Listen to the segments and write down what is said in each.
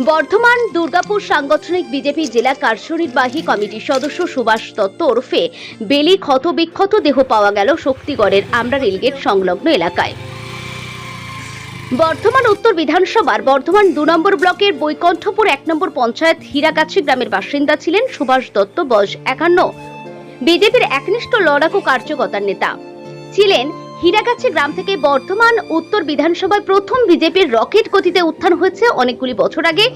বর্ধমান দুর্গাপুর সাংগঠনিক বিজেপি জেলা কার্যনির্বাহী কমিটির সদস্য সুভাষ দত্ত ওরফে বেলি ক্ষতবিক্ষত দেহ পাওয়া গেল শক্তিগড়ের আমরা রেলগেট সংলগ্ন এলাকায়। বর্ধমান উত্তর বিধানসভার বর্ধমান দু নম্বর ব্লকের বৈকণ্ঠপুর এক নম্বর পঞ্চায়েত হীরাগাছি গ্রামের বাসিন্দা ছিলেন সুভাষ দত্ত, বয়স একান্ন। বিজেপির একনিষ্ঠ লড়াকু কার্যকর্তার নেতা ছিলেন হীরাগাছি গ্রাম থেকে বর্ধমান, উত্তর বিধানসভায় প্রথম বিজেপির রকেট গতিতে উত্থান হয়েছে অনেকগুলি বছর আগে।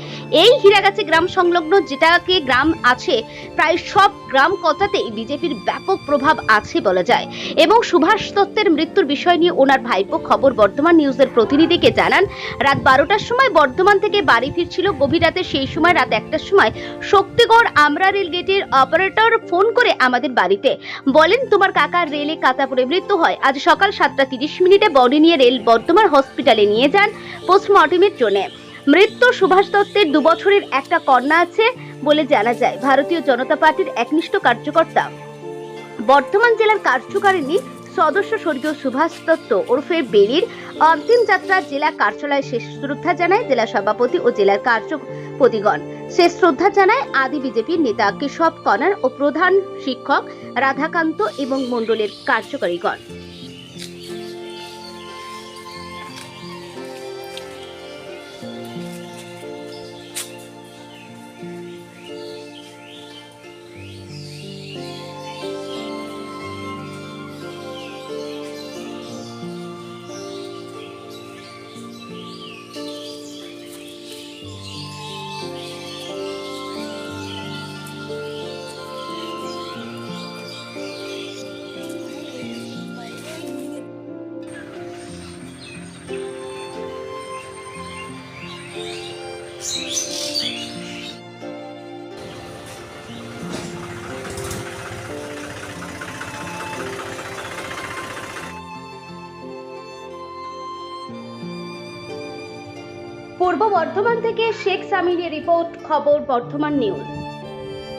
এই হীরাগাছি গ্রাম সংলগ্ন যেটাকে গ্রাম আছে, প্রায় সব গ্রাম কথাতেই বিজেপির ব্যাপক প্রভাব আছে বলা যায়। এবং সুভাষ দত্তের মৃত্যুর বিষয় নিয়ে ওনার ভাইপো খবর বর্ধমান নিউজের প্রতিনিধিকে জানান, রাত বারোটার সময় বর্ধমান থেকে বাড়ি ফিরছিল গভীর রাতে, সেই সময় রাত একটার সময় শক্তিগড় আমরা রেল গেটের অপারেটর ফোন করে আমাদের বাড়িতে, বলেন, তোমার কাকার রেলে কাতাপুরে মৃত্যু হয়। আজ সকাল সাতটা তিরিশ মিনিটে বডি নিয়ে রেল বর্ধমান হসপিটালে নিয়ে যান পোস্টমর্টমের জন্য। মৃত্যু সুভাষ দত্তের দুবছরের একটা কন্যা আছে বলে জানা যায়। ভারতীয় জনতা পার্টির একনিষ্ঠ কার্যকর্তা। বর্ধমান জেলার কার্যকারিণী সদস্য স্বর্গীয় সুভাষ দত্ত ওরফে বেরির অন্তিম যাত্রা জেলা কার্যালয়ে শেষ শ্রদ্ধা জানায় জেলা সভাপতি ও জেলার কার্যপতিগণ। শেষ শ্রদ্ধা জানায় আদি বিজেপির নেতা কেশব কনার ও প্রধান শিক্ষক রাধাকান্ত এবং মণ্ডলের কার্যকারীগণ। পূর্ব বর্ধমান থেকে শেখ সামিনের রিপোর্ট খবর বর্ধমান নিউজ।